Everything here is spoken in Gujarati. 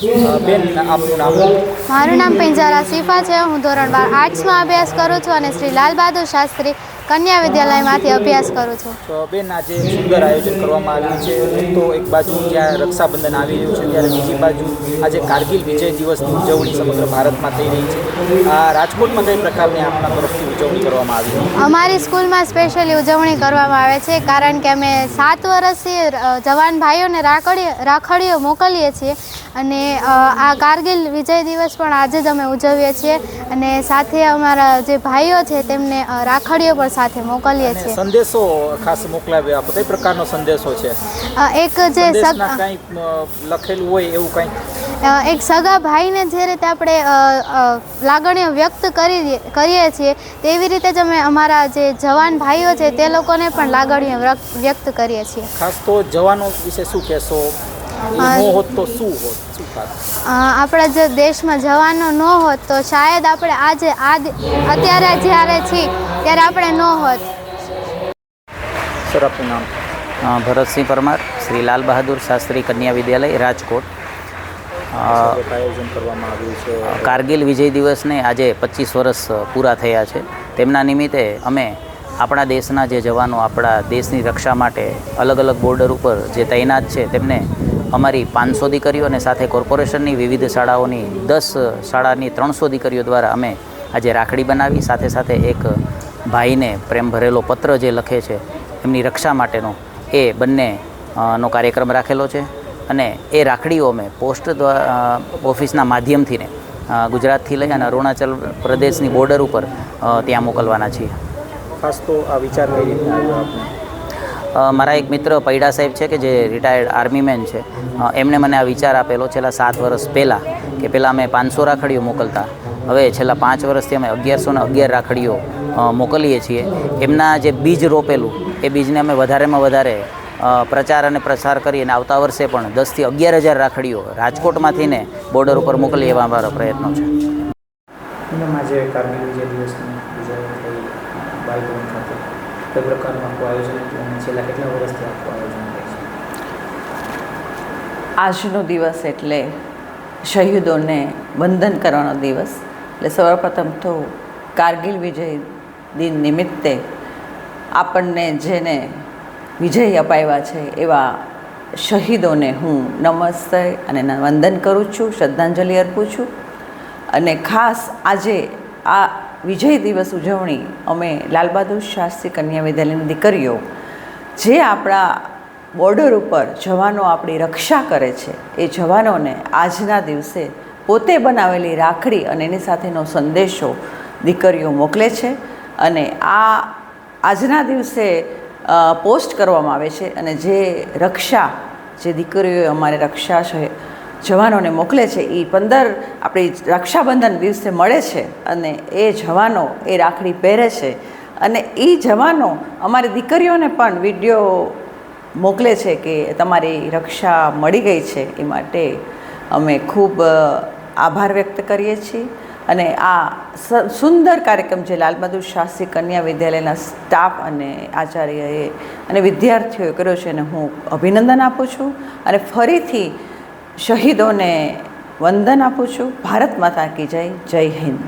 બેન આપનું નામ. મારું નામ પિંજારા શિફા છે. હું ધોરણ બાર આર્ટ્સમાં અભ્યાસ કરું છું અને શ્રી લાલ બહાદુર શાસ્ત્રી કન્યા વિદ્યાલયમાંથી અભ્યાસ કરું છું. તો બેન આજે સુંદર આયોજન કરવામાં આવ્યું છે. તો એક બાજુ જ્યાં રક્ષાબંધન આવી રહ્યું છે ત્યારે બીજી બાજુ આજે કારગિલ વિજય દિવસની ઉજવણી સમગ્ર ભારતમાં થઈ રહી છે. આ રાજકોટમાં કઈ પ્રકારની આપણા તરફથી ઉજવણી કરવામાં આવી અમારી સ્કૂલમાં સ્પેશિયલી ઉજવણી કરવામાં આવે છે કારણ કે અમે સાત વર્ષથી જવાન ભાઈઓને રાખડી રાખડીઓ મોકલીએ છીએ અને આ કારગિલ વિજય દિવસ પણ આજે જ અમે ઉજવીએ છીએ. અને સાથે અમારા જે ભાઈઓ છે તેમને રાખડીઓ પણ સાથે મોકલીએ છીએ. સંદેશો ખાસ મોકલાવ્યો આપ કઈ પ્રકારનો સંદેશો છે. એક જે કંઈ લખેલું હોય એવું કંઈ એક સગા ભાઈને જે રીતે આપણે લાગણીઓ વ્યક્ત કરી કરીએ છીએ તેવી રીતે જ અમે અમારા જે જવાન ભાઈઓ છે તે લોકોને પણ લાગણીઓ વ્યક્ત- કરીએ છીએ. ખાસ તો જવાનો વિશે શું કહેશો? એ ન હોત તો શું હોત? આપણા જે દેશમાં જવાનો ન હોત તો શાયદ આપણે આજે આજ અત્યારે જ્યારે છીએ ત્યારે આપણે ન હોત. સર આપનું નામ? ભરતસિંહ પરમાર શ્રી લાલ બહાદુર શાસ્ત્રી કન્યા વિદ્યાલય રાજકોટ. આયોજન કરવામાં આવ્યું છે. કારગિલ વિજય દિવસને આજે પચીસ વર્ષ પૂરા થયા છે. તેમના નિમિત્તે અમે આપણા દેશના જે જવાનો આપણા દેશની રક્ષા માટે અલગ અલગ બોર્ડર ઉપર જે તૈનાત છે તેમને અમારી પાંચસો દીકરીઓ અને સાથે કોર્પોરેશનની વિવિધ શાળાઓની દસ શાળાની ત્રણસો દીકરીઓ દ્વારા અમે આજે રાખડી બનાવી. સાથે સાથે એક ભાઈને પ્રેમ ભરેલો પત્ર જે લખે છે, એમની રક્ષા માટેનો, એ બંને નો કાર્યક્રમ રાખેલો છે. અને એ રાખડીઓ અમે પોસ્ટ ઓફિસના માધ્યમથી ને ગુજરાતથી લઈ અને અરુણાચલ પ્રદેશની બોર્ડર ઉપર ત્યાં મોકલવાના છીએ. ખાસ તો આ વિચાર કઈ રીતના આવ્યો આપને અ, મારા એક મિત્ર પૈડા સાહેબ છે કે જે રિટાયર્ડ આર્મીમેન છે. એમણે મને આ વિચાર આપેલો છેલ્લા સાત વર્ષ પહેલાં કે પહેલાં અમે પાંચસો રાખડીઓ મોકલતા. હવે છેલ્લા પાંચ વર્ષથી અમે અગિયારસો ને અગિયાર રાખડીઓ મોકલીએ છીએ. એમના જે બીજ રોપેલું, એ બીજને અમે વધારેમાં વધારે પ્રચાર અને પ્રસાર કરી અને આવતા વર્ષે પણ દસથી અગિયાર હજાર રાખડીઓ રાજકોટમાંથી ને બોર્ડર ઉપર મોકલી એવા અમારા પ્રયત્નો છે. આજે કારગિલ વિજય દિવસની બાલભવન ખાતે. કઈ પ્રકારનું આખું આયોજન અને છેલ્લા કેટલા વર્ષથી આખું આયોજન થાય છે? આજનો દિવસ એટલે શહીદોને વંદન કરવાનો દિવસ. એટલે સર્વપ્રથમ તો કારગિલ વિજય દિન નિમિત્તે આપણને જેને વિજય અપાવ્યા છે એવા શહીદોને હું નમસ્તે અને વંદન કરું છું, શ્રદ્ધાંજલિ અર્પું છું. અને ખાસ આજે આ વિજય દિવસ ઉજવણી અમે લાલબહાદુર શાસ્ત્રી કન્યા વિદ્યાલયની દીકરીઓ, જે આપણા બોર્ડર ઉપર જવાનો આપણી રક્ષા કરે છે, એ જવાનોને આજના દિવસે પોતે બનાવેલી રાખડી અને એની સાથેનો સંદેશો દીકરીઓ મોકલે છે અને આ આજના દિવસે પોસ્ટ કરવામાં આવે છે અને જે રક્ષા, જે દીકરીઓએ અમારે રક્ષા છે જવાનોને મોકલે છે એ પંદર આપણી રક્ષાબંધન દિવસે મળે છે અને એ જવાનો, એ રાખડી પહેરે છે. અને એ જવાનો અમારી દીકરીઓને પણ વીડિયો મોકલે છે કે તમારી રક્ષા મળી ગઈ છે, એ માટે અમે ખૂબ આભાર વ્યક્ત કરીએ છીએ. અને આ સુંદર કાર્યક્રમ જે લાલ બહાદુર શાસ્ત્રી કન્યા વિદ્યાલયના સ્ટાફ અને આચાર્યએ અને વિદ્યાર્થીઓએ કર્યો છે અને હું અભિનંદન આપું છું. અને ફરીથી શહીદોને વંદન આપું છું. ભારત માતા કી જય જય હિન્દ.